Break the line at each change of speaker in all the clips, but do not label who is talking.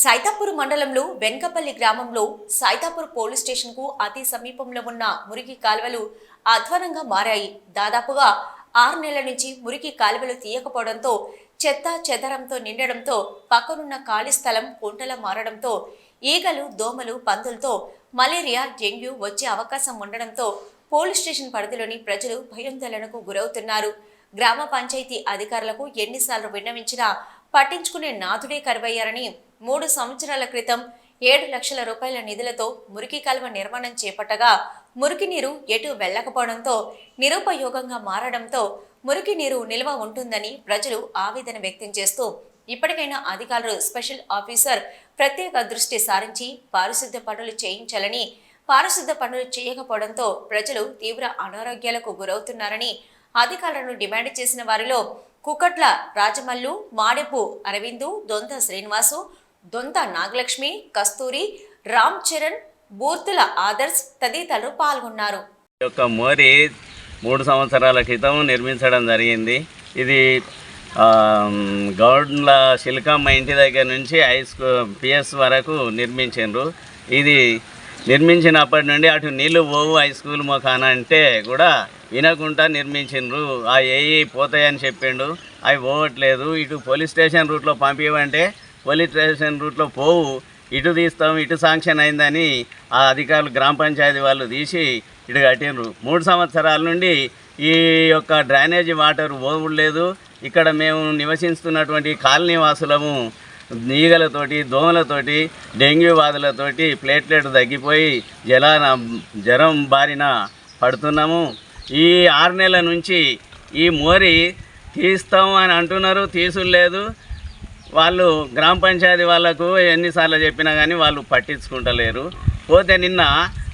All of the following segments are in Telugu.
సైతాపూర్ మండలంలో వెంకపల్లి గ్రామంలో సైతాపూర్ పోలీస్ స్టేషన్కు అతి సమీపంలో ఉన్న మురికి కాలువలు అధ్వానంగా మారాయి. దాదాపుగా ఆరు నెలల నుంచి మురికి కాలువలు తీయకపోవడంతో చెత్త చెదరంతో నిండడంతో పక్కనున్న ఖాళీ స్థలం కుంటల మారడంతో ఈగలు దోమలు పందులతో మలేరియా డెంగ్యూ వచ్చే అవకాశం ఉండడంతో పోలీస్ స్టేషన్ పరిధిలోని ప్రజలు భయాందోళనకు గురవుతున్నారు. గ్రామ పంచాయతీ అధికారులకు ఎన్నిసార్లు విన్నవించినా పట్టించుకునే నాథుడే కరువయ్యారని మూడు సంవత్సరాల క్రితం ఏడు లక్షల రూపాయల నిధులతో మురికి కాలువ నిర్మాణం చేపట్టగా మురికి నీరు ఎటు వెళ్ళకపోవడంతో నిరుపయోగంగా మారడంతో మురికి నీరు నిల్వ ఉంటుందని ప్రజలు ఆవేదన వ్యక్తం చేస్తూ ఇప్పటికైనా అధికారులు స్పెషల్ ఆఫీసర్ ప్రత్యేక దృష్టి సారించి పారిశుద్ధ్య పనులు చేయించాలని పారిశుద్ధ్య పనులు చేయకపోవడంతో ప్రజలు తీవ్ర అనారోగ్యాలకు గురవుతున్నారని అధికారులను డిమాండ్ చేసిన వారిలో కుకట్ల రాజమల్లు మాడెపు అరవిందు దొంత శ్రీనివాసు దొంత నాగలక్ష్మి కస్తూరి రామ్ చరణ్ బూర్తుల ఆదర్శ్ తదితరులు పాల్గొన్నారు.
ఈ యొక్క మోరీ మూడు సంవత్సరాల క్రితం నిర్మించడం జరిగింది. ఇది గౌడ్ల శిల్కమ్మ ఇంటి దగ్గర నుంచి హై స్కూల్ పిఎస్ వరకు నిర్మించిండ్రు. ఇది నిర్మించినప్పటి నుండి అటు నీళ్ళు పోవు హై స్కూల్ మొఖాన అంటే కూడా వినకుండా నిర్మించిండ్రు. ఆ ఏఈ పోతాయని చెప్పిండు. అవి పోవట్లేదు. ఇటు పోలీస్ స్టేషన్ రూట్లో పంపించమంటే పోలీస్ స్టేషన్ రూట్లో పోవు. ఇటు తీస్తాం ఇటు శాంక్షన్ అయిందని ఆ అధికారులు గ్రామ పంచాయతీ వాళ్ళు తీసి ఇటు కట్టిండ్రు. మూడు సంవత్సరాల నుండి ఈ యొక్క డ్రైనేజీ వాటర్ పోవలేదు ఇక్కడ మేము నివసిస్తున్నటువంటి కాలనీ వాసులము ఈగలతోటి దోమలతోటి డెంగ్యూ బాధలతోటి ప్లేట్లెట్ తగ్గిపోయి జలాన జ్వరం బారిన పడుతున్నాము. ఈ ఆరు నెలల నుంచి ఈ మోరి తీస్తాం అని అంటున్నారు తీసులేదు వాళ్ళు గ్రామ పంచాయతీ వాళ్ళకు ఎన్నిసార్లు చెప్పినా కానీ వాళ్ళు పట్టించుకుంటలేరు. పోతే నిన్న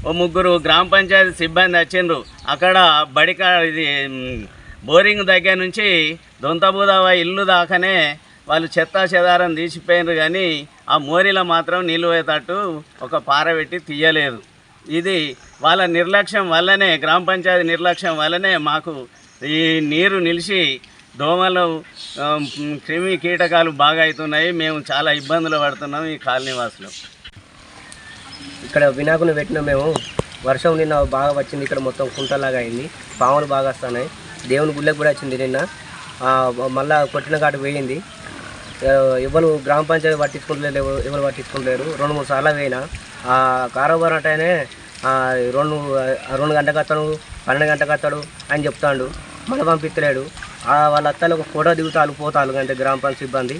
ఓ ముగ్గురు గ్రామ పంచాయతీ సిబ్బంది వచ్చిండ్రు. అక్కడ బడికా ఇది బోరింగ్ దగ్గర నుంచి దొంతబూదవ ఇల్లు దాకానే వాళ్ళు చెత్త చెదారం తీసిపోయినారు కానీ ఆ మోరీలో మాత్రం నీళ్ళు పోయేటట్టు ఒక పార పెట్టి తీయలేదు. ఇది వాళ్ళ నిర్లక్ష్యం వల్లనే గ్రామ పంచాయతీ నిర్లక్ష్యం వల్లనే మాకు ఈ నీరు నిలిచి దోమలు క్రిమి కీటకాలు బాగా అవుతున్నాయి. మేము చాలా ఇబ్బందులు పడుతున్నాం ఈ కాలనీ వాసులు.
ఇక్కడ వినాయకుని పెట్టిన మేము వర్షం నిన్న బాగా వచ్చింది. ఇక్కడ మొత్తం కుంటలాగా అయింది. పాములు బాగా వస్తున్నాయి. దేవుని గుళ్ళకి కూడా వచ్చింది నిన్న. మళ్ళా కొట్టిన కాటు వేయింది ఎవరు గ్రామ పంచాయతీ పట్టించుకుంటలేరు ఎవరు పట్టించుకుంటలేరు. రెండు మూడు సార్లు వేయినా కారోబార్ అంటేనే రెండు రెండు గంటకు వస్తాడు పన్నెండు గంటకు వస్తాడు అని చెప్తాడు. మళ్ళీ పంపించలేడు వాళ్ళ అత్తలు ఒక ఫోటో దిగుతారు పోతారు అంటే గ్రామ పంచాయతీ సిబ్బంది.